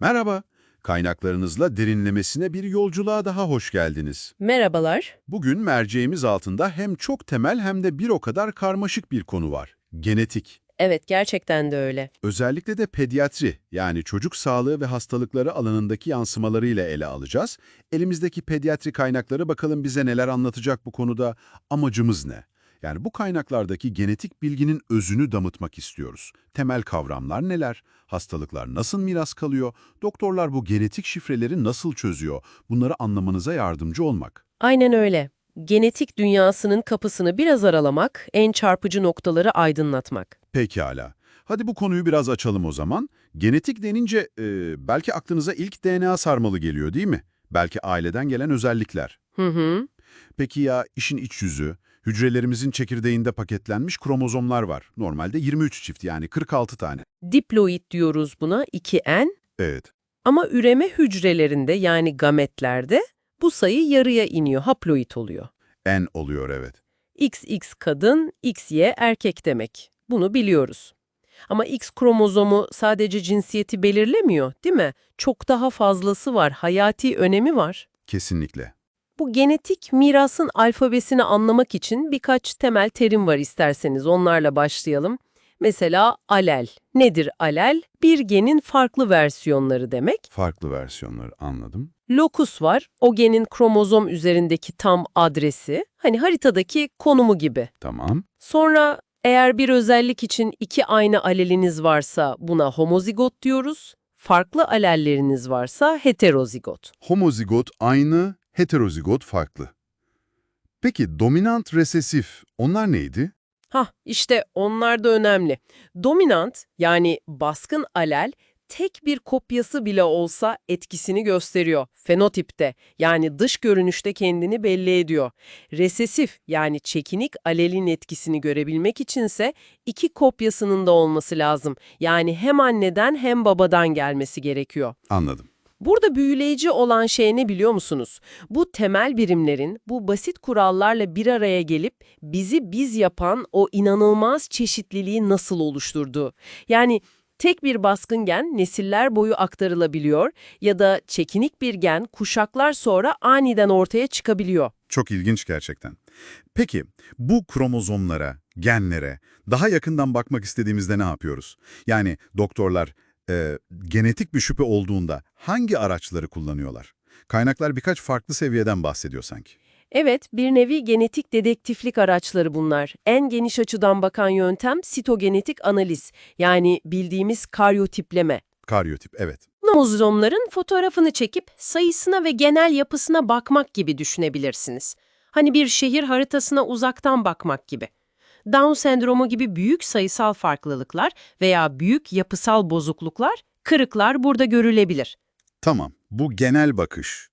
Merhaba, kaynaklarınızla derinlemesine bir yolculuğa daha hoş geldiniz. Merhabalar. Bugün merceğimiz altında hem çok temel hem de bir o kadar karmaşık bir konu var. Genetik. Evet, gerçekten de öyle. Özellikle de pediatri yani çocuk sağlığı ve hastalıkları alanındaki yansımalarıyla ele alacağız. Elimizdeki pediatri kaynakları bakalım bize neler anlatacak bu konuda, amacımız ne? Yani bu kaynaklardaki genetik bilginin özünü damıtmak istiyoruz. Temel kavramlar neler? Hastalıklar nasıl miras kalıyor? Doktorlar bu genetik şifreleri nasıl çözüyor? Bunları anlamanıza yardımcı olmak. Aynen öyle. Genetik dünyasının kapısını biraz aralamak, en çarpıcı noktaları aydınlatmak. Pekala. Hadi bu konuyu biraz açalım o zaman. Genetik denince e, belki aklınıza ilk DNA sarmalı geliyor değil mi? Belki aileden gelen özellikler. Hı hı. Peki ya işin iç yüzü? Hücrelerimizin çekirdeğinde paketlenmiş kromozomlar var. Normalde 23 çift yani 46 tane. Diploid diyoruz buna, 2N. Evet. Ama üreme hücrelerinde yani gametlerde bu sayı yarıya iniyor, haploid oluyor. N oluyor evet. XX kadın, XY erkek demek. Bunu biliyoruz. Ama X kromozomu sadece cinsiyeti belirlemiyor, değil mi? Çok daha fazlası var, hayati önemi var. Kesinlikle. Bu genetik mirasın alfabesini anlamak için birkaç temel terim var isterseniz onlarla başlayalım. Mesela alel. Nedir alel? Bir genin farklı versiyonları demek. Farklı versiyonları anladım. Lokus var, o genin kromozom üzerindeki tam adresi. Hani haritadaki konumu gibi. Tamam. Sonra eğer bir özellik için iki aynı aleliniz varsa buna homozigot diyoruz. Farklı alelleriniz varsa heterozigot. Homozigot aynı, heterozigot farklı. Peki dominant resesif onlar neydi? Hah, işte onlar da önemli. Dominant yani baskın alel tek bir kopyası bile olsa etkisini gösteriyor. Fenotipte yani dış görünüşte kendini belli ediyor. Resesif yani çekinik alelin etkisini görebilmek içinse iki kopyasının da olması lazım. Yani hem anneden hem babadan gelmesi gerekiyor. Anladım. Burada büyüleyici olan şey ne biliyor musunuz? Bu temel birimlerin bu basit kurallarla bir araya gelip bizi biz yapan o inanılmaz çeşitliliği nasıl oluşturduğu. Yani tek bir baskın gen nesiller boyu aktarılabiliyor ya da çekinik bir gen kuşaklar sonra aniden ortaya çıkabiliyor. Çok ilginç gerçekten. Peki bu kromozomlara, genlere daha yakından bakmak istediğimizde ne yapıyoruz? Yani doktorlar e, genetik bir şüphe olduğunda hangi araçları kullanıyorlar? Kaynaklar birkaç farklı seviyeden bahsediyor sanki. Evet, bir nevi genetik dedektiflik araçları bunlar. En geniş açıdan bakan yöntem sitogenetik analiz, yani bildiğimiz karyotipleme. Karyotip, evet. Kromozomların fotoğrafını çekip sayısına ve genel yapısına bakmak gibi düşünebilirsiniz. Hani bir şehir haritasına uzaktan bakmak gibi. Down sendromu gibi büyük sayısal farklılıklar veya büyük yapısal bozukluklar, kırıklar burada görülebilir. Tamam, bu genel bakış.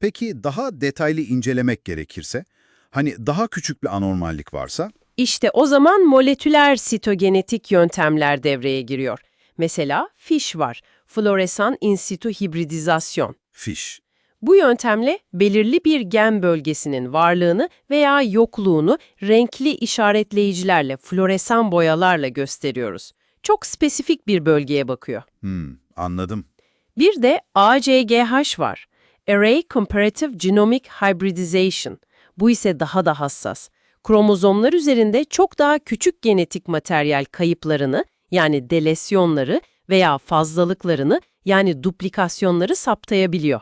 Peki daha detaylı incelemek gerekirse, hani daha küçük bir anormallik varsa, İşte o zaman moleküler sitogenetik yöntemler devreye giriyor. Mesela FISH var, floresan in situ hibridizasyon. fiş. Bu yöntemle belirli bir gen bölgesinin varlığını veya yokluğunu renkli işaretleyicilerle, floresan boyalarla gösteriyoruz. Çok spesifik bir bölgeye bakıyor. Hmm, anladım. Bir de ACGH var. Array Comparative Genomic Hybridization. Bu ise daha da hassas. Kromozomlar üzerinde çok daha küçük genetik materyal kayıplarını yani delesyonları veya fazlalıklarını yani duplikasyonları saptayabiliyor.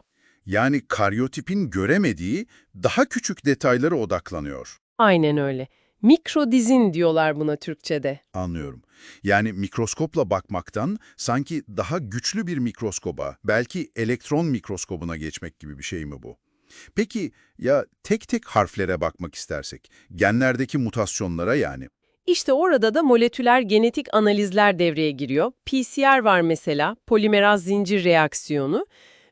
Yani karyotipin göremediği daha küçük detaylara odaklanıyor. Aynen öyle. Mikrodizin diyorlar buna Türkçe'de. Anlıyorum. Yani mikroskopla bakmaktan sanki daha güçlü bir mikroskoba, belki elektron mikroskobuna geçmek gibi bir şey mi bu? Peki ya tek tek harflere bakmak istersek, genlerdeki mutasyonlara yani? İşte orada da moleküler genetik analizler devreye giriyor. PCR var mesela, polimeraz zincir reaksiyonu.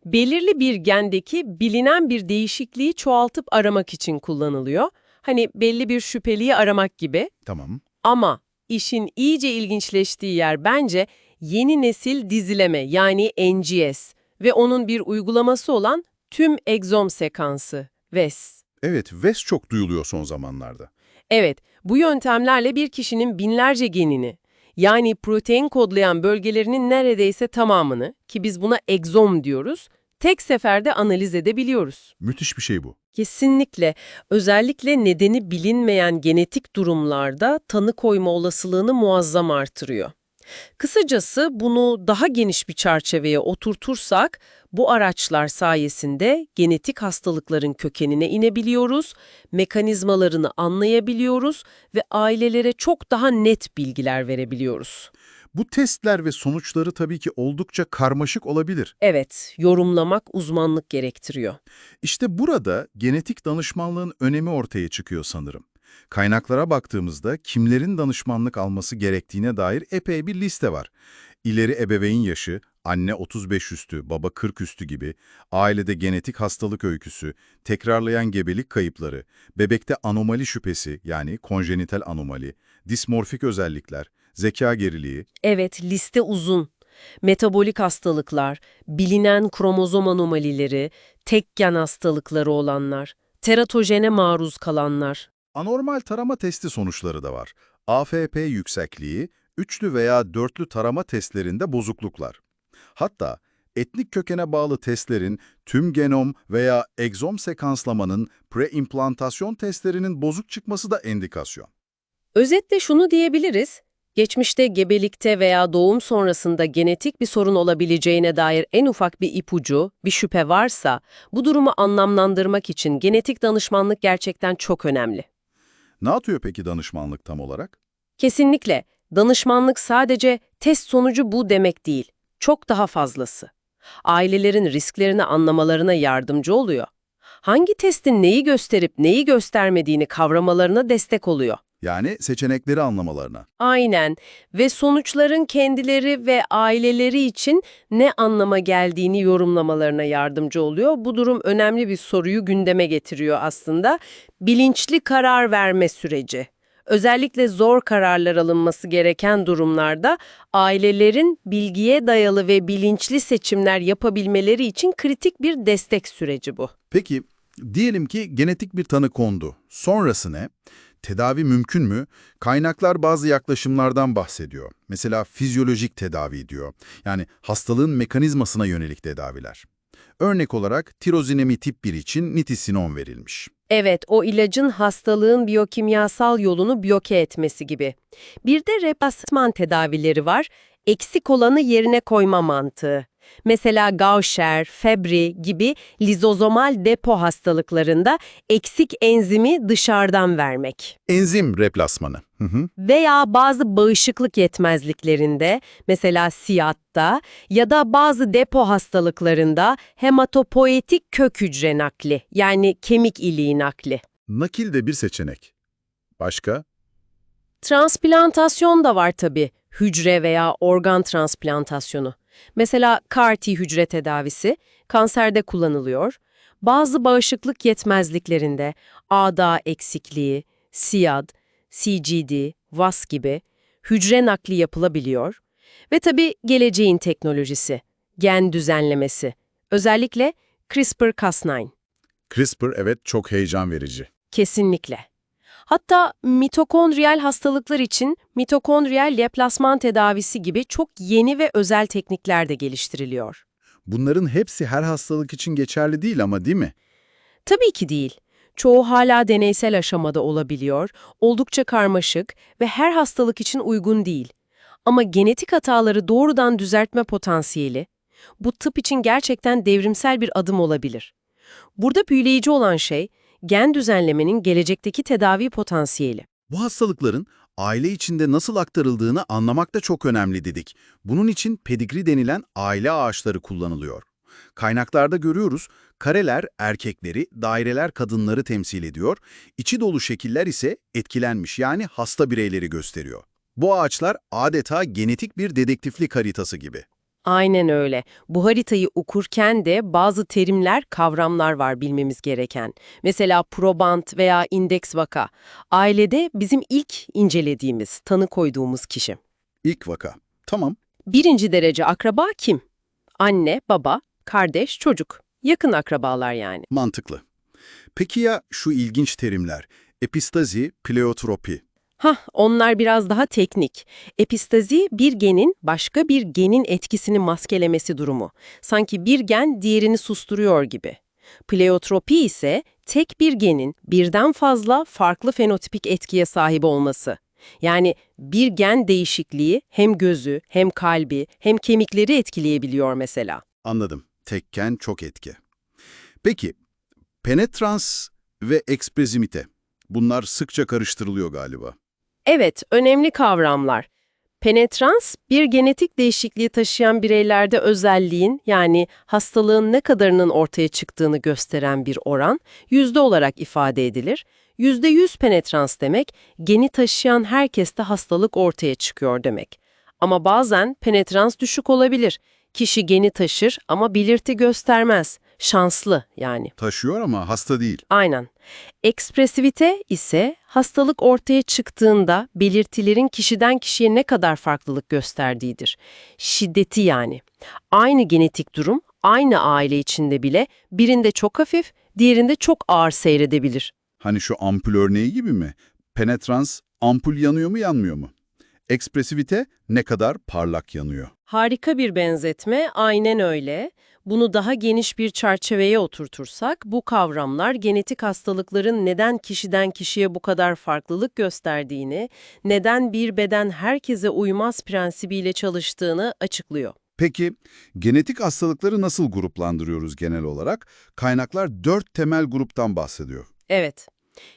Belirli bir gendeki bilinen bir değişikliği çoğaltıp aramak için kullanılıyor. Hani belli bir şüpheliyi aramak gibi. Tamam. Ama işin iyice ilginçleştiği yer bence yeni nesil dizileme yani NGS ve onun bir uygulaması olan tüm egzom sekansı, VES. Evet, VES çok duyuluyor son zamanlarda. Evet, bu yöntemlerle bir kişinin binlerce genini, Yani protein kodlayan bölgelerinin neredeyse tamamını ki biz buna egzom diyoruz, tek seferde analiz edebiliyoruz. Müthiş bir şey bu. Kesinlikle. Özellikle nedeni bilinmeyen genetik durumlarda tanı koyma olasılığını muazzam artırıyor. Kısacası bunu daha geniş bir çerçeveye oturtursak, bu araçlar sayesinde genetik hastalıkların kökenine inebiliyoruz, mekanizmalarını anlayabiliyoruz ve ailelere çok daha net bilgiler verebiliyoruz. Bu testler ve sonuçları tabii ki oldukça karmaşık olabilir. Evet, yorumlamak uzmanlık gerektiriyor. İşte burada genetik danışmanlığın önemi ortaya çıkıyor sanırım. Kaynaklara baktığımızda kimlerin danışmanlık alması gerektiğine dair epey bir liste var. İleri ebeveyn yaşı, anne 35 üstü, baba 40 üstü gibi, ailede genetik hastalık öyküsü, tekrarlayan gebelik kayıpları, bebekte anomali şüphesi yani konjenital anomali, dismorfik özellikler, zeka geriliği, Evet, liste uzun. Metabolik hastalıklar, bilinen kromozom anomalileri, tek gen hastalıkları olanlar, teratojene maruz kalanlar. Anormal tarama testi sonuçları da var. AFP yüksekliği, üçlü veya dörtlü tarama testlerinde bozukluklar. Hatta etnik kökene bağlı testlerin tüm genom veya egzom sekanslamanın preimplantasyon testlerinin bozuk çıkması da endikasyon. Özetle şunu diyebiliriz, geçmişte gebelikte veya doğum sonrasında genetik bir sorun olabileceğine dair en ufak bir ipucu, bir şüphe varsa, bu durumu anlamlandırmak için genetik danışmanlık gerçekten çok önemli. Ne yapıyor peki danışmanlık tam olarak? Kesinlikle. Danışmanlık sadece test sonucu bu demek değil. Çok daha fazlası. Ailelerin risklerini anlamalarına yardımcı oluyor. Hangi testin neyi gösterip neyi göstermediğini kavramalarına destek oluyor. Yani seçenekleri anlamalarına. Aynen ve sonuçların kendileri ve aileleri için ne anlama geldiğini yorumlamalarına yardımcı oluyor. Bu durum önemli bir soruyu gündeme getiriyor aslında. Bilinçli karar verme süreci. Özellikle zor kararlar alınması gereken durumlarda ailelerin bilgiye dayalı ve bilinçli seçimler yapabilmeleri için kritik bir destek süreci bu. Peki, diyelim ki genetik bir tanı kondu. Sonrası ne? Tedavi mümkün mü? Kaynaklar bazı yaklaşımlardan bahsediyor. Mesela fizyolojik tedavi diyor. Yani hastalığın mekanizmasına yönelik tedaviler. Örnek olarak tirozinemi tip 1 için nitisinon verilmiş. Evet, o ilacın hastalığın biyokimyasal yolunu bloke etmesi gibi. Bir de replasman tedavileri var, eksik olanı yerine koyma mantığı. Mesela Gaucher, Fabry gibi lizozomal depo hastalıklarında eksik enzimi dışarıdan vermek. Enzim replasmanı. Hı hı. Veya bazı bağışıklık yetmezliklerinde, mesela siyatta ya da bazı depo hastalıklarında hematopoietik kök hücre nakli yani kemik iliği nakli. Nakil de bir seçenek. Başka? Transplantasyon da var tabii, hücre veya organ transplantasyonu. Mesela CAR-T hücre tedavisi kanserde kullanılıyor. Bazı bağışıklık yetmezliklerinde ADA eksikliği, SIAD, CGD, VAS gibi hücre nakli yapılabiliyor. Ve tabii geleceğin teknolojisi, gen düzenlemesi, özellikle CRISPR-Cas9. CRISPR evet çok heyecan verici. Kesinlikle. Hatta mitokondriyal hastalıklar için mitokondriyal replasman tedavisi gibi çok yeni ve özel teknikler de geliştiriliyor. Bunların hepsi her hastalık için geçerli değil ama değil mi? Tabii ki değil. Çoğu hala deneysel aşamada olabiliyor, oldukça karmaşık ve her hastalık için uygun değil. Ama genetik hataları doğrudan düzeltme potansiyeli, bu tıp için gerçekten devrimsel bir adım olabilir. Burada büyüleyici olan şey, gen düzenlemenin gelecekteki tedavi potansiyeli. Bu hastalıkların aile içinde nasıl aktarıldığını anlamak da çok önemli dedik. Bunun için pedigri denilen aile ağaçları kullanılıyor. Kaynaklarda görüyoruz, kareler erkekleri, daireler kadınları temsil ediyor, içi dolu şekiller ise etkilenmiş yani hasta bireyleri gösteriyor. Bu ağaçlar adeta genetik bir dedektiflik haritası gibi. Aynen öyle. Bu haritayı okurken de bazı terimler, kavramlar var bilmemiz gereken. Mesela probant veya indeks vaka. Ailede bizim ilk incelediğimiz, tanı koyduğumuz kişi. İlk vaka. Tamam. Birinci derece akraba kim? Anne, baba, kardeş, çocuk. Yakın akrabalar yani. Mantıklı. Peki ya şu ilginç terimler? Epistazi, pleotropi. Hah, onlar biraz daha teknik. Epistazi bir genin başka bir genin etkisini maskelemesi durumu. Sanki bir gen diğerini susturuyor gibi. Pleiotropi ise tek bir genin birden fazla farklı fenotipik etkiye sahip olması. Yani bir gen değişikliği hem gözü, hem kalbi, hem kemikleri etkileyebiliyor mesela. Anladım. Tekken çok etki. Peki, penetrans ve eksprezimite. Bunlar sıkça karıştırılıyor galiba. Evet, önemli kavramlar. Penetrans, bir genetik değişikliği taşıyan bireylerde özelliğin yani hastalığın ne kadarının ortaya çıktığını gösteren bir oran, yüzde olarak ifade edilir. Yüzde yüz penetrans demek, geni taşıyan herkeste hastalık ortaya çıkıyor demek. Ama bazen penetrans düşük olabilir. Kişi geni taşır ama belirti göstermez. Şanslı yani. Taşıyor ama hasta değil. Aynen. Ekspresivite ise hastalık ortaya çıktığında belirtilerin kişiden kişiye ne kadar farklılık gösterdiğidir. Şiddeti yani. Aynı genetik durum, aynı aile içinde bile birinde çok hafif, diğerinde çok ağır seyredebilir. Hani şu ampul örneği gibi mi? Penetrans, ampul yanıyor mu yanmıyor mu? Ekspresivite ne kadar parlak yanıyor. Harika bir benzetme, aynen öyle. Bunu daha geniş bir çerçeveye oturtursak, bu kavramlar genetik hastalıkların neden kişiden kişiye bu kadar farklılık gösterdiğini, neden bir beden herkese uymaz prensibiyle çalıştığını açıklıyor. Peki, genetik hastalıkları nasıl gruplandırıyoruz genel olarak? Kaynaklar dört temel gruptan bahsediyor. Evet.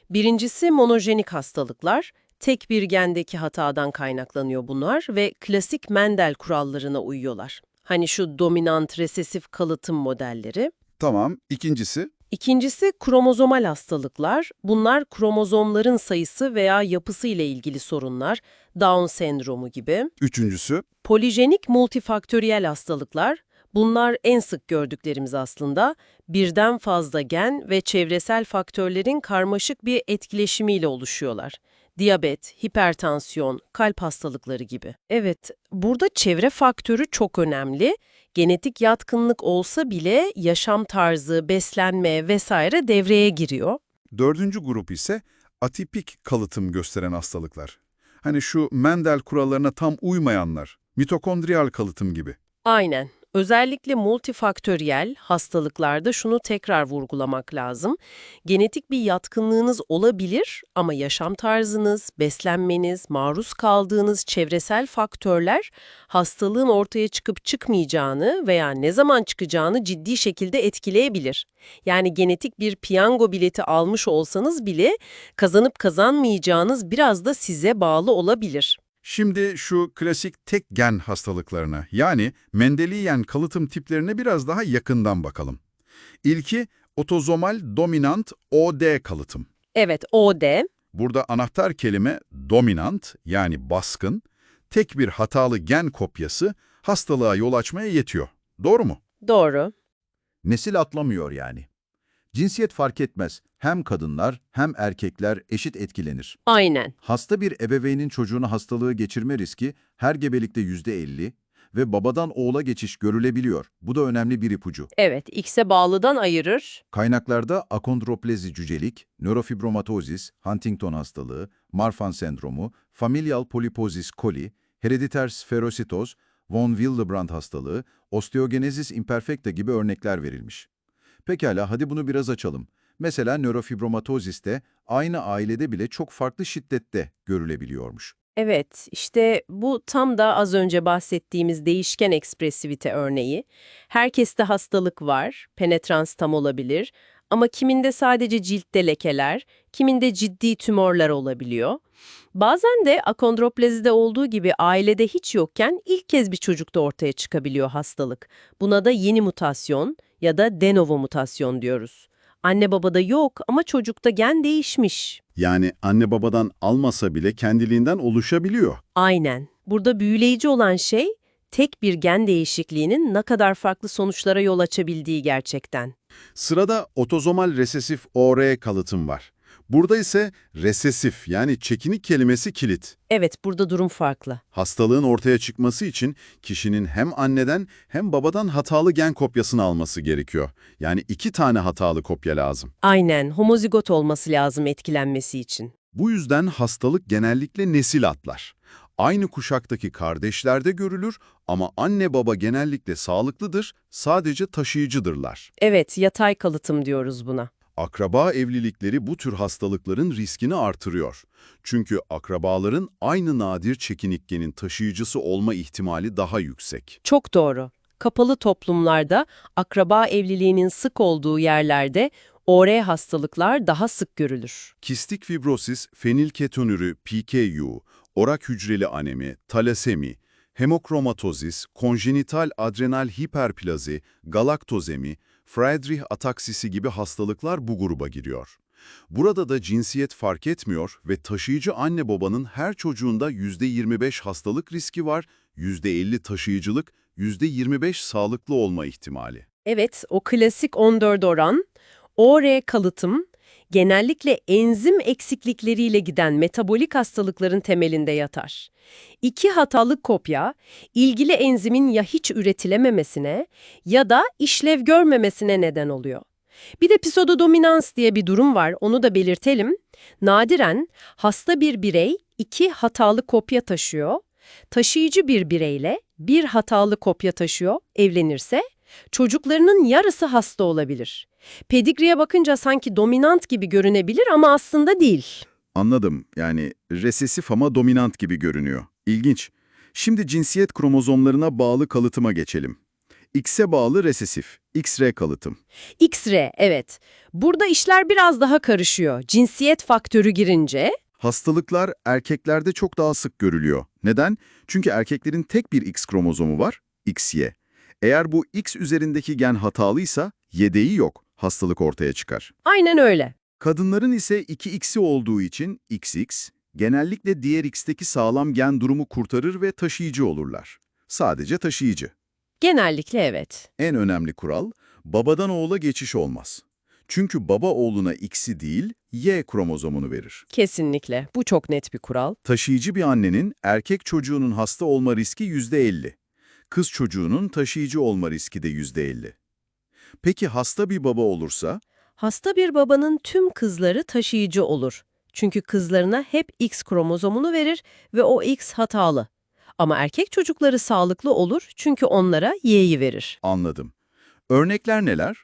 Birincisi monojenik hastalıklar. Tek bir gendeki hatadan kaynaklanıyor bunlar ve klasik Mendel kurallarına uyuyorlar. Hani şu dominant resesif kalıtım modelleri. Tamam, ikincisi? İkincisi kromozomal hastalıklar. Bunlar kromozomların sayısı veya yapısı ile ilgili sorunlar, Down sendromu gibi. Üçüncüsü? Polijenik multifaktöriyel hastalıklar. Bunlar en sık gördüklerimiz aslında. Birden fazla gen ve çevresel faktörlerin karmaşık bir etkileşimiyle oluşuyorlar. Diyabet, hipertansiyon, kalp hastalıkları gibi. Evet, burada çevre faktörü çok önemli. Genetik yatkınlık olsa bile yaşam tarzı, beslenme vesaire devreye giriyor. Dördüncü grup ise atipik kalıtım gösteren hastalıklar. Hani şu Mendel kurallarına tam uymayanlar, mitokondriyal kalıtım gibi. Aynen. Özellikle multifaktöriyel hastalıklarda şunu tekrar vurgulamak lazım. Genetik bir yatkınlığınız olabilir ama yaşam tarzınız, beslenmeniz, maruz kaldığınız çevresel faktörler hastalığın ortaya çıkıp çıkmayacağını veya ne zaman çıkacağını ciddi şekilde etkileyebilir. Yani genetik bir piyango bileti almış olsanız bile kazanıp kazanmayacağınız biraz da size bağlı olabilir. Şimdi şu klasik tek gen hastalıklarına yani Mendeliyen kalıtım tiplerine biraz daha yakından bakalım. İlki otozomal dominant OD kalıtım. Evet, OD. Burada anahtar kelime dominant yani baskın, tek bir hatalı gen kopyası hastalığa yol açmaya yetiyor. Doğru mu? Doğru. Nesil atlamıyor yani. Cinsiyet fark etmez. Hem kadınlar hem erkekler eşit etkilenir. Aynen. Hasta bir ebeveynin çocuğuna hastalığı geçirme riski her gebelikte %50 ve babadan oğula geçiş görülebiliyor. Bu da önemli bir ipucu. Evet, X'e bağlıdan ayırır. Kaynaklarda akondroplezi cücelik, nörofibromatozis, Huntington hastalığı, Marfan sendromu, familial polipozis coli, herediter sferositoz, von Willebrand hastalığı, osteogenesis imperfecta gibi örnekler verilmiş. Pekala hadi bunu biraz açalım. Mesela nörofibromatoziste aynı ailede bile çok farklı şiddette görülebiliyormuş. Evet, işte bu tam da az önce bahsettiğimiz değişken ekspresivite örneği. Herkeste hastalık var, penetrans tam olabilir ama kiminde sadece ciltte lekeler, kiminde ciddi tümörler olabiliyor. Bazen de akondroplezide olduğu gibi ailede hiç yokken ilk kez bir çocukta ortaya çıkabiliyor hastalık. Buna da yeni mutasyon ya da de novo mutasyon diyoruz. Anne babada yok ama çocukta gen değişmiş. Yani anne babadan almasa bile kendiliğinden oluşabiliyor. Aynen. Burada büyüleyici olan şey tek bir gen değişikliğinin ne kadar farklı sonuçlara yol açabildiği gerçekten. Sırada otozomal resesif OR kalıtım var. Burada ise resesif yani çekinik kelimesi kilit. Evet, burada durum farklı. Hastalığın ortaya çıkması için kişinin hem anneden hem babadan hatalı gen kopyasını alması gerekiyor. Yani iki tane hatalı kopya lazım. Aynen, homozigot olması lazım etkilenmesi için. Bu yüzden hastalık genellikle nesil atlar. Aynı kuşaktaki kardeşlerde görülür ama anne baba genellikle sağlıklıdır, sadece taşıyıcıdırlar. Evet, yatay kalıtım diyoruz buna. Akraba evlilikleri bu tür hastalıkların riskini artırıyor. Çünkü akrabaların aynı nadir çekinik genin taşıyıcısı olma ihtimali daha yüksek. Çok doğru. Kapalı toplumlarda, akraba evliliğinin sık olduğu yerlerde OR hastalıklar daha sık görülür. Kistik fibrosis, fenilketonürü, PKU, orak hücreli anemi, talasemi, hemokromatozis, konjenital adrenal hiperplazi, galaktozemi, Friedreich ataksisi gibi hastalıklar bu gruba giriyor. Burada da cinsiyet fark etmiyor ve taşıyıcı anne babanın her çocuğunda %25 hastalık riski var, %50 taşıyıcılık, %25 sağlıklı olma ihtimali. Evet, o klasik 14 oran, OR kalıtım, genellikle enzim eksiklikleriyle giden metabolik hastalıkların temelinde yatar. İki hatalı kopya, ilgili enzimin ya hiç üretilememesine ya da işlev görmemesine neden oluyor. Bir de pseudodominans diye bir durum var, onu da belirtelim. Nadiren hasta bir birey iki hatalı kopya taşıyor, taşıyıcı bir bireyle bir hatalı kopya taşıyor, evlenirse çocuklarının yarısı hasta olabilir. Pedigriye bakınca sanki dominant gibi görünebilir ama aslında değil. Anladım. Yani resesif ama dominant gibi görünüyor. İlginç. Şimdi cinsiyet kromozomlarına bağlı kalıtıma geçelim. X'e bağlı resesif, XR kalıtım. XR, evet. Burada işler biraz daha karışıyor. Cinsiyet faktörü girince Hastalıklar erkeklerde çok daha sık görülüyor. Neden? Çünkü erkeklerin tek bir X kromozomu var, XY. Eğer bu X üzerindeki gen hatalıysa yedeği yok, hastalık ortaya çıkar. aynen öyle. Kadınların ise 2X'i olduğu için XX, genellikle diğer X'teki sağlam gen durumu kurtarır ve taşıyıcı olurlar. Sadece taşıyıcı. Genellikle evet. En önemli kural, babadan oğula geçiş olmaz. Çünkü baba oğluna X'i değil, Y kromozomunu verir. Kesinlikle. Bu çok net bir kural. Taşıyıcı bir annenin erkek çocuğunun hasta olma riski %50. Kız çocuğunun taşıyıcı olma riski de %50. Peki hasta bir baba olursa? Hasta bir babanın tüm kızları taşıyıcı olur. Çünkü kızlarına hep X kromozomunu verir ve o X hatalı. Ama erkek çocukları sağlıklı olur çünkü onlara Y'yi verir. Anladım. Örnekler neler?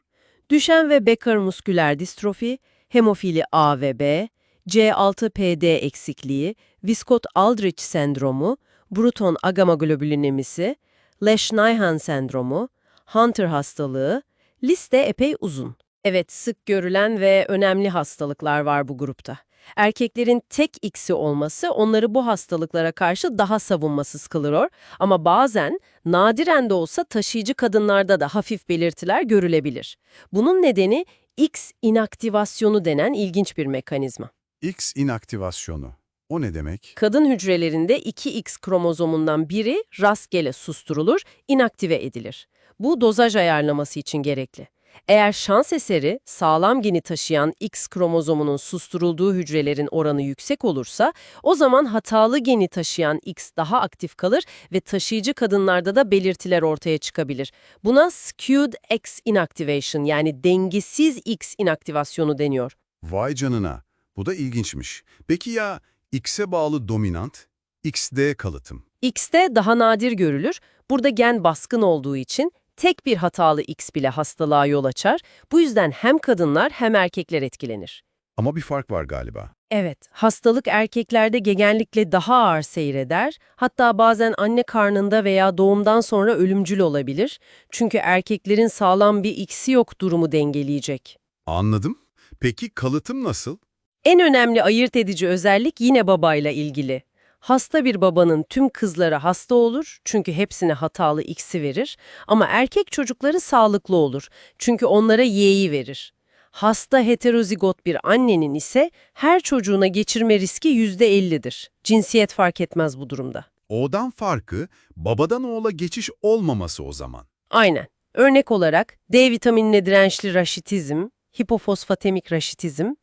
Düşen ve Becker musküler distrofi, hemofili A ve B, C6PD eksikliği, Wiskott-Aldrich sendromu, Bruton agamaglobulinemisi, Lesch-Nyhan sendromu, Hunter hastalığı, liste epey uzun. Evet, sık görülen ve önemli hastalıklar var bu grupta. Erkeklerin tek X'i olması onları bu hastalıklara karşı daha savunmasız kılıyor ama bazen nadiren de olsa taşıyıcı kadınlarda da hafif belirtiler görülebilir. Bunun nedeni X inaktivasyonu denen ilginç bir mekanizma. X inaktivasyonu. O ne demek? Kadın hücrelerinde 2X kromozomundan biri rastgele susturulur, inaktive edilir. Bu dozaj ayarlaması için gerekli. Eğer şans eseri sağlam geni taşıyan X kromozomunun susturulduğu hücrelerin oranı yüksek olursa, o zaman hatalı geni taşıyan X daha aktif kalır ve taşıyıcı kadınlarda da belirtiler ortaya çıkabilir. Buna skewed X inactivation yani dengesiz X inaktivasyonu deniyor. Vay canına. Bu da ilginçmiş. Peki ya X'e bağlı dominant, XD kalıtım? X'te daha nadir görülür. Burada gen baskın olduğu için tek bir hatalı X bile hastalığa yol açar. Bu yüzden hem kadınlar hem erkekler etkilenir. Ama bir fark var galiba. Evet, hastalık erkeklerde genellikle daha ağır seyreder. Hatta bazen anne karnında veya doğumdan sonra ölümcül olabilir. Çünkü erkeklerin sağlam bir X'i yok durumu dengeleyecek. Anladım. Peki kalıtım nasıl? En önemli ayırt edici özellik yine babayla ilgili. Hasta bir babanın tüm kızları hasta olur çünkü hepsine hatalı X'i verir ama erkek çocukları sağlıklı olur çünkü onlara Y'yi verir. Hasta heterozigot bir annenin ise her çocuğuna geçirme riski %50'dir. Cinsiyet fark etmez bu durumda. O'dan farkı babadan oğula geçiş olmaması o zaman. Aynen. Örnek olarak D vitaminine dirençli raşitizm, hipofosfatemik raşitizm,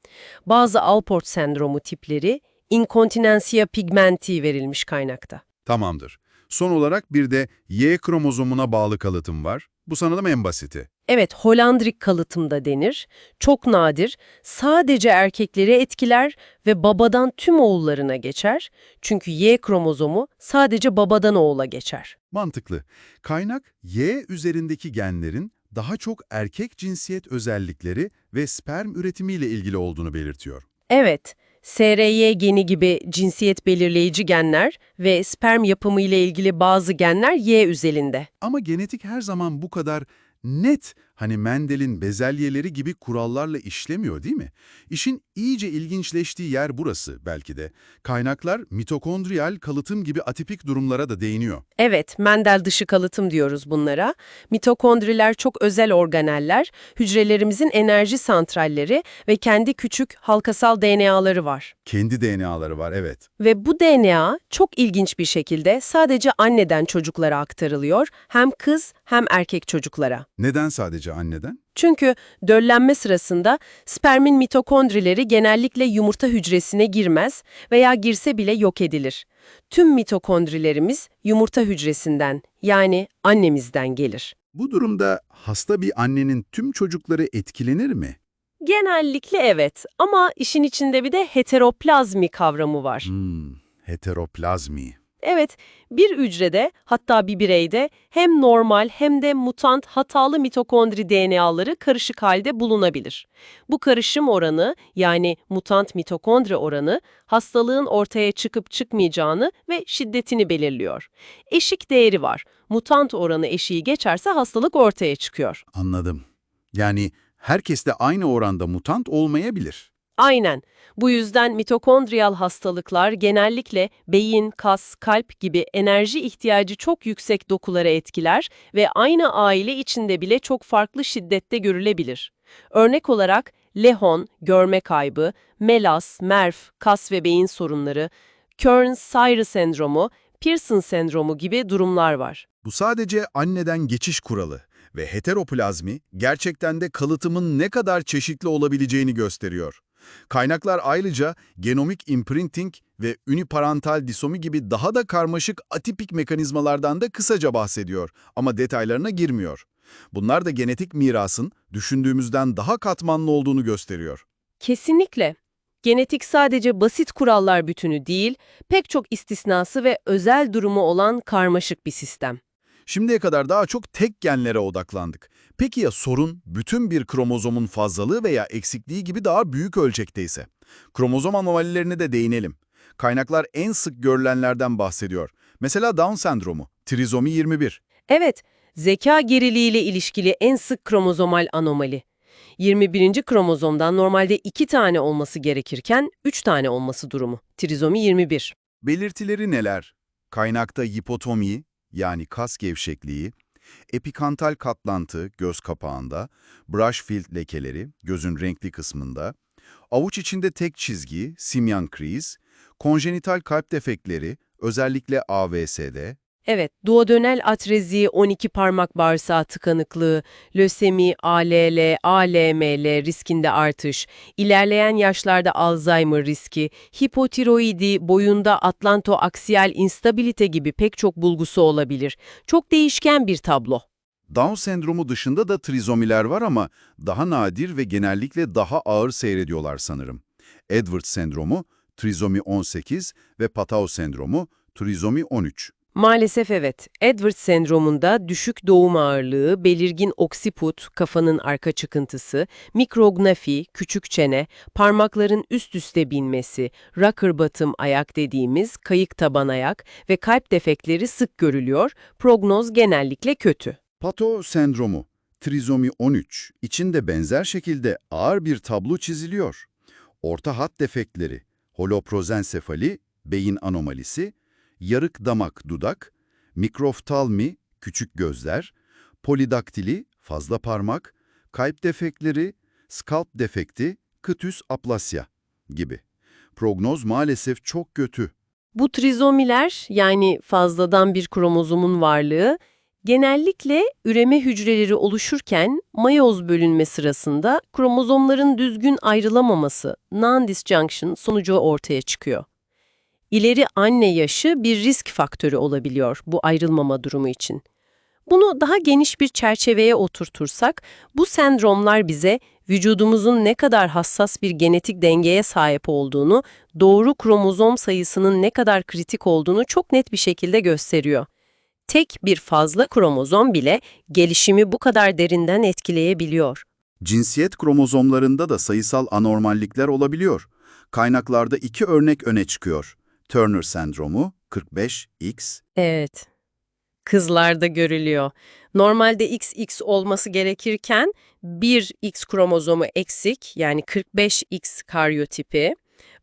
bazı Alport sendromu tipleri, inkontinensiya pigmenti verilmiş kaynakta. Tamamdır. Son olarak bir de Y kromozomuna bağlı kalıtım var. Bu sanırım en basiti. Evet, Hollandrik kalıtım da denir. Çok nadir, sadece erkekleri etkiler ve babadan tüm oğullarına geçer. Çünkü Y kromozomu sadece babadan oğula geçer. Mantıklı. Kaynak, Y üzerindeki genlerin daha çok erkek cinsiyet özellikleri ve sperm üretimiyle ilgili olduğunu belirtiyor. Evet, SRY geni gibi cinsiyet belirleyici genler ve sperm yapımı ile ilgili bazı genler Y özelinde. Ama genetik her zaman bu kadar net, hani Mendel'in bezelyeleri gibi kurallarla işlemiyor değil mi? İşin iyice ilginçleştiği yer burası belki de. Kaynaklar mitokondriyal kalıtım gibi atipik durumlara da değiniyor. Evet, Mendel dışı kalıtım diyoruz bunlara. Mitokondriler çok özel organeller, hücrelerimizin enerji santralleri ve kendi küçük halkasal DNA'ları var. Kendi DNA'ları var, evet. Ve bu DNA çok ilginç bir şekilde sadece anneden çocuklara aktarılıyor, hem kız hem erkek çocuklara. Neden sadece anneden? Çünkü döllenme sırasında spermin mitokondrileri genellikle yumurta hücresine girmez veya girse bile yok edilir. Tüm mitokondrilerimiz yumurta hücresinden yani annemizden gelir. Bu durumda hasta bir annenin tüm çocukları etkilenir mi? Genellikle evet ama işin içinde bir de heteroplazmi kavramı var. Hmm, heteroplazmi. Evet, bir hücrede hatta bir bireyde hem normal hem de mutant hatalı mitokondri DNA'ları karışık halde bulunabilir. Bu karışım oranı yani mutant mitokondri oranı hastalığın ortaya çıkıp çıkmayacağını ve şiddetini belirliyor. Eşik değeri var. Mutant oranı eşiği geçerse hastalık ortaya çıkıyor. Anladım. Yani herkes de aynı oranda mutant olmayabilir. Aynen. Bu yüzden mitokondriyal hastalıklar genellikle beyin, kas, kalp gibi enerji ihtiyacı çok yüksek dokulara etkiler ve aynı aile içinde bile çok farklı şiddette görülebilir. Örnek olarak Lehon, görme kaybı, Melas, MERF, kas ve beyin sorunları, Kearns-Sayre sendromu, Pearson sendromu gibi durumlar var. Bu sadece anneden geçiş kuralı ve heteroplazmi gerçekten de kalıtımın ne kadar çeşitli olabileceğini gösteriyor. Kaynaklar ayrıca genomik imprinting ve uniparental disomi gibi daha da karmaşık atipik mekanizmalardan da kısaca bahsediyor ama detaylarına girmiyor. Bunlar da genetik mirasın düşündüğümüzden daha katmanlı olduğunu gösteriyor. Kesinlikle. Genetik sadece basit kurallar bütünü değil, pek çok istisnası ve özel durumu olan karmaşık bir sistem. Şimdiye kadar daha çok tek genlere odaklandık. Peki ya sorun bütün bir kromozomun fazlalığı veya eksikliği gibi daha büyük ölçekteyse? Kromozom anomalilerine de değinelim. Kaynaklar en sık görülenlerden bahsediyor. Mesela Down sendromu, trizomi 21. Evet, zeka geriliğiyle ilişkili en sık kromozomal anomali. 21. kromozomdan normalde 2 tane olması gerekirken 3 tane olması durumu. Trizomi 21. Belirtileri neler? Kaynakta hipotomi, yani kas gevşekliği, epikantal katlantı göz kapağında, brush field lekeleri gözün renkli kısmında, avuç içinde tek çizgi, simyan kriz, konjenital kalp defektleri, özellikle AVS'de, Evet, duodenal atrezi, 12 parmak bağırsağı tıkanıklığı, lösemi, ALL, ALML riskinde artış, ilerleyen yaşlarda Alzheimer riski, hipotiroidi, boyunda atlantoaksiyal instabilite gibi pek çok bulgusu olabilir. Çok değişken bir tablo. Down sendromu dışında da trizomiler var ama daha nadir ve genellikle daha ağır seyrediyorlar sanırım. Edwards sendromu, trizomi 18 ve Patau sendromu, trizomi 13. Maalesef evet. Edwards sendromunda düşük doğum ağırlığı, belirgin oksiput, kafanın arka çıkıntısı, mikrognafi, küçük çene, parmakların üst üste binmesi, rocker bottom ayak dediğimiz kayık taban ayak ve kalp defekleri sık görülüyor, prognoz genellikle kötü. Pato sendromu, trizomi 13, içinde benzer şekilde ağır bir tablo çiziliyor. Orta hat defektleri, holoprozensefali, beyin anomalisi, yarık damak dudak, mikroftalmi, küçük gözler, polidaktili, fazla parmak, kalp defektleri, skalp defekti, kıtüs aplasya gibi. Prognoz maalesef çok kötü. Bu trizomiler yani fazladan bir kromozomun varlığı genellikle üreme hücreleri oluşurken mayoz bölünme sırasında kromozomların düzgün ayrılamaması non-disjunction sonucu ortaya çıkıyor. İleri anne yaşı bir risk faktörü olabiliyor bu ayrılmama durumu için. Bunu daha geniş bir çerçeveye oturtursak, bu sendromlar bize vücudumuzun ne kadar hassas bir genetik dengeye sahip olduğunu, doğru kromozom sayısının ne kadar kritik olduğunu çok net bir şekilde gösteriyor. Tek bir fazla kromozom bile gelişimi bu kadar derinden etkileyebiliyor. Cinsiyet kromozomlarında da sayısal anormallikler olabiliyor. Kaynaklarda iki örnek öne çıkıyor. Turner sendromu 45X Evet. Kızlarda görülüyor. Normalde XX olması gerekirken bir X kromozomu eksik yani 45X karyotipi.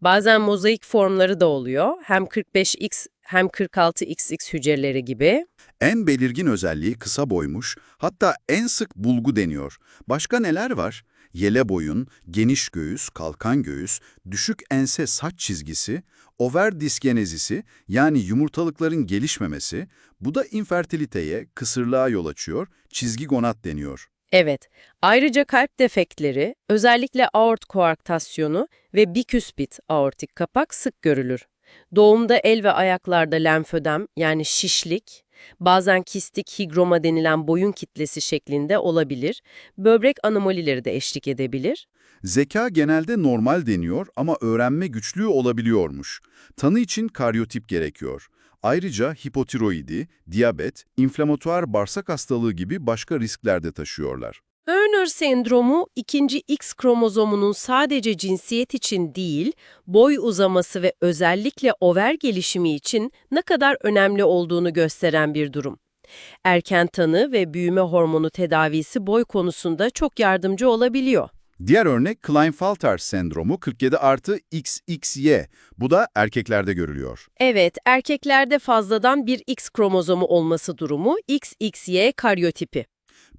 Bazen mozaik formları da oluyor. Hem 45X hem 46XX hücreleri gibi. En belirgin özelliği kısa boymuş, hatta en sık bulgu deniyor. Başka neler var? Yele boyun, geniş göğüs, kalkan göğüs, düşük ense saç çizgisi, over disgenezisi yani yumurtalıkların gelişmemesi, bu da infertiliteye, kısırlığa yol açıyor, çizgi gonat deniyor. Evet, ayrıca kalp defektleri, özellikle aort koarktasyonu ve biküspit aortik kapak sık görülür. Doğumda el ve ayaklarda lenfödem yani şişlik, bazen kistik higroma denilen boyun kitlesi şeklinde olabilir, böbrek anomalileri de eşlik edebilir. Zeka genelde normal deniyor ama öğrenme güçlüğü olabiliyormuş. Tanı için karyotip gerekiyor. Ayrıca hipotiroidi, diyabet, inflamatuar bağırsak hastalığı gibi başka riskler de taşıyorlar. Turner sendromu ikinci X kromozomunun sadece cinsiyet için değil, boy uzaması ve özellikle over gelişimi için ne kadar önemli olduğunu gösteren bir durum. Erken tanı ve büyüme hormonu tedavisi boy konusunda çok yardımcı olabiliyor. Diğer örnek Klinefelter sendromu 47 artı XXY. Bu da erkeklerde görülüyor. Evet, erkeklerde fazladan bir X kromozomu olması durumu XXY karyotipi.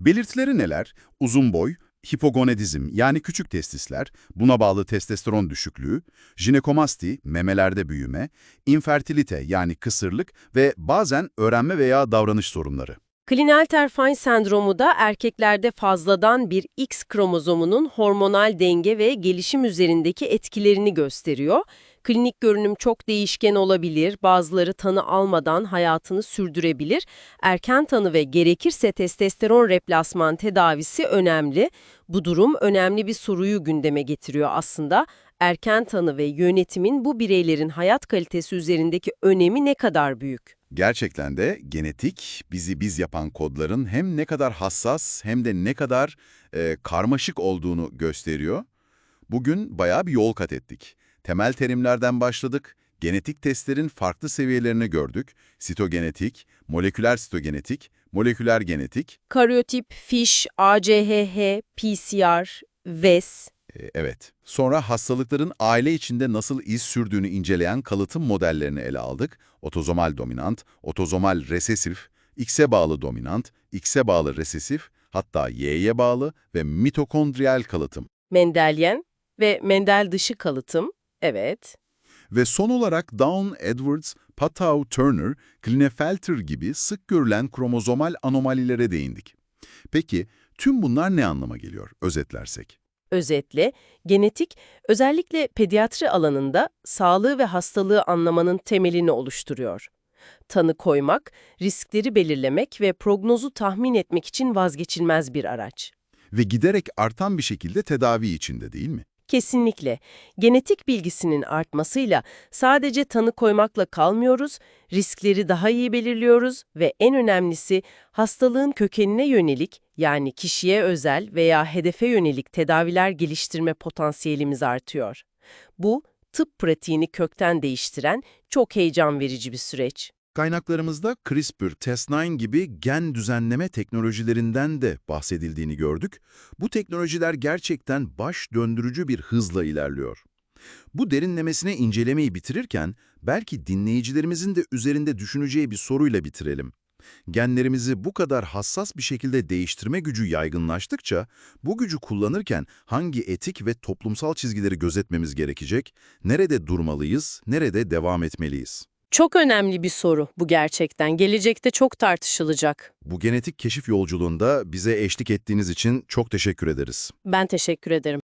Belirtileri neler? Uzun boy, hipogonadizm yani küçük testisler, buna bağlı testosteron düşüklüğü, jinekomasti, memelerde büyüme, infertilite yani kısırlık ve bazen öğrenme veya davranış sorunları. Klinefelter-Fine sendromu da erkeklerde fazladan bir X kromozomunun hormonal denge ve gelişim üzerindeki etkilerini gösteriyor. Klinik görünüm çok değişken olabilir, bazıları tanı almadan hayatını sürdürebilir. Erken tanı ve gerekirse testosteron replasman tedavisi önemli. Bu durum önemli bir soruyu gündeme getiriyor aslında. Erken tanı ve yönetimin bu bireylerin hayat kalitesi üzerindeki önemi ne kadar büyük? Gerçekten de genetik bizi biz yapan kodların hem ne kadar hassas hem de ne kadar e, karmaşık olduğunu gösteriyor. Bugün bayağı bir yol kat ettik. Temel terimlerden başladık, genetik testlerin farklı seviyelerini gördük. Sitogenetik, moleküler sitogenetik, moleküler genetik. Karyotip, fiş, ACHH, PCR, VES, E, evet. Sonra hastalıkların aile içinde nasıl iz sürdüğünü inceleyen kalıtım modellerini ele aldık. Otozomal dominant, otozomal resesif, X'e bağlı dominant, X'e bağlı resesif, hatta Y'ye bağlı ve mitokondriyal kalıtım. Mendelyen ve Mendel dışı kalıtım. Evet. Ve son olarak Down-Edwards, Patau-Turner, Klinefelter gibi sık görülen kromozomal anomalilere değindik. Peki tüm bunlar ne anlama geliyor özetlersek? Özetle, genetik, özellikle pediatri alanında sağlığı ve hastalığı anlamanın temelini oluşturuyor. Tanı koymak, riskleri belirlemek ve prognozu tahmin etmek için vazgeçilmez bir araç. Ve giderek artan bir şekilde tedavi içinde değil mi? Kesinlikle. Genetik bilgisinin artmasıyla sadece tanı koymakla kalmıyoruz, riskleri daha iyi belirliyoruz ve en önemlisi hastalığın kökenine yönelik yani kişiye özel veya hedefe yönelik tedaviler geliştirme potansiyelimiz artıyor. Bu, tıp pratiğini kökten değiştiren çok heyecan verici bir süreç. Kaynaklarımızda CRISPR, Cas9 gibi gen düzenleme teknolojilerinden de bahsedildiğini gördük. Bu teknolojiler gerçekten baş döndürücü bir hızla ilerliyor. Bu derinlemesine incelemeyi bitirirken belki dinleyicilerimizin de üzerinde düşüneceği bir soruyla bitirelim. Genlerimizi bu kadar hassas bir şekilde değiştirme gücü yaygınlaştıkça bu gücü kullanırken hangi etik ve toplumsal çizgileri gözetmemiz gerekecek, nerede durmalıyız, nerede devam etmeliyiz? Çok önemli bir soru bu gerçekten. Gelecekte çok tartışılacak. Bu genetik keşif yolculuğunda bize eşlik ettiğiniz için çok teşekkür ederiz. Ben teşekkür ederim.